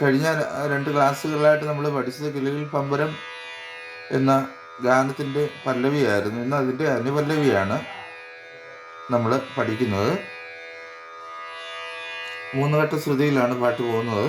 കഴിഞ്ഞ രണ്ട് ക്ലാസ്സുകളായിട്ട് നമ്മൾ പഠിച്ചത് കിളികൾ പമ്പരം എന്ന ഗാനത്തിന്റെ പല്ലവിയായിരുന്നു. ഇന്ന് അതിന്റെ അനുപല്ലവിയാണ് നമ്മൾ പഠിക്കുന്നത്. മൂന്ന് ഘട്ട ശ്രുതിയിലാണ് പാട്ട് പോകുന്നത്.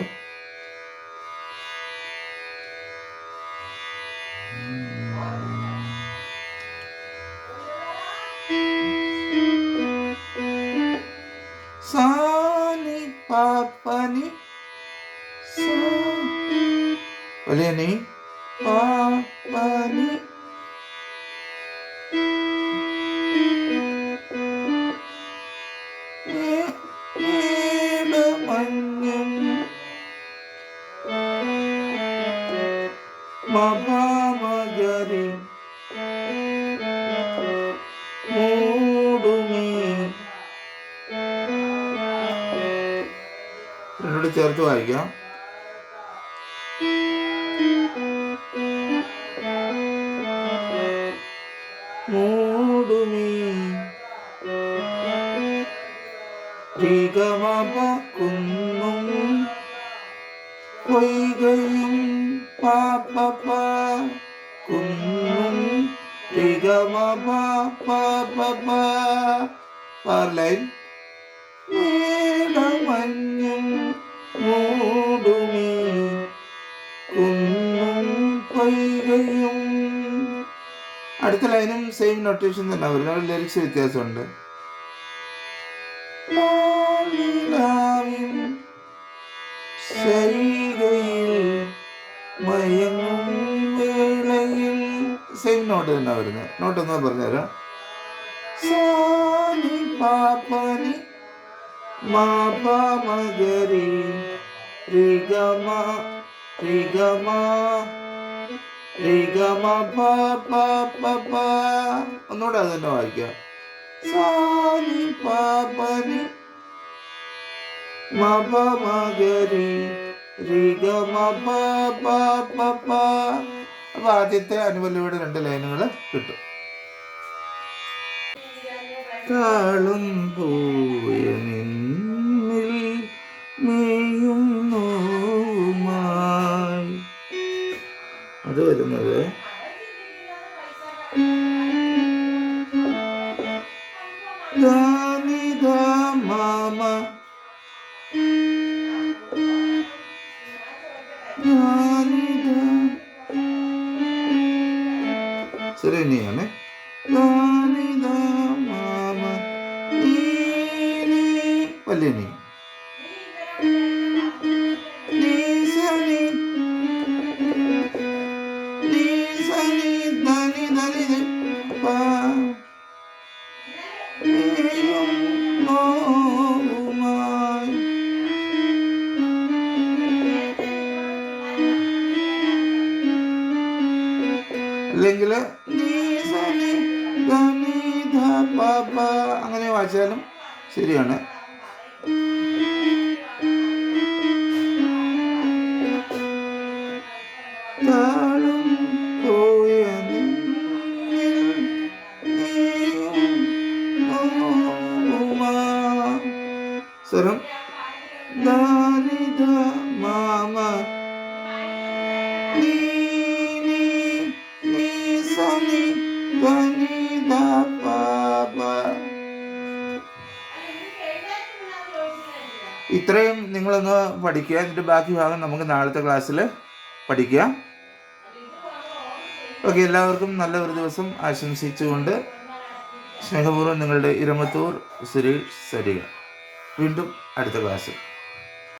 വലിയ നീ മഭാമഗരി മൂടുമീ എന്നോട് ചേർത്ത് വായിക്കാം. രിഗമപ കുന്നും പൊയ്കയും പാപ്പ കുന്നും അടുത്ത ലൈനും സെയിം നൊട്ടേഷൻ തന്നെ അവരുടെ ലിറിക്സ് വ്യത്യാസമുണ്ട്. നോട്ട് പറഞ്ഞുതരാം സാനി ഒന്നുകൂടെ അത് തന്നെ വായിക്കാം. സാനി പാപ്പനി മപ മകരി പ മപ പ പ അപ്പൊ ആദ്യത്തെ അനുവലിയുടെ രണ്ട് ലൈനുകൾ കിട്ടും. താളും പോയ നിന്നിൽ മേയും നോവുമായി അത് വരുന്നത് ദാനിദ മാമ ദാനിദ ശരി ഇനിയാണ് ദാനിദ മാമ നീ നീ വലിയ നീ നീ അല്ലെങ്കിൽ അങ്ങനെ വായിച്ചാലും ശരിയാണ്. സ്വരം. ഇത്രയും നിങ്ങളൊന്ന് പഠിക്കുക. എന്നിട്ട് ബാക്കി ഭാഗം നമുക്ക് നാളത്തെ ക്ലാസ്സിൽ പഠിക്കാം. ഓക്കെ എല്ലാവർക്കും നല്ല ഒരു ദിവസം ആശംസിച്ചുകൊണ്ട് സ്നേഹപൂർവം നിങ്ങളുടെ ഇരമത്തൂർ സുരേഷ് സരിക. വീണ്ടും അടുത്ത ക്ലാസ്സിൽ.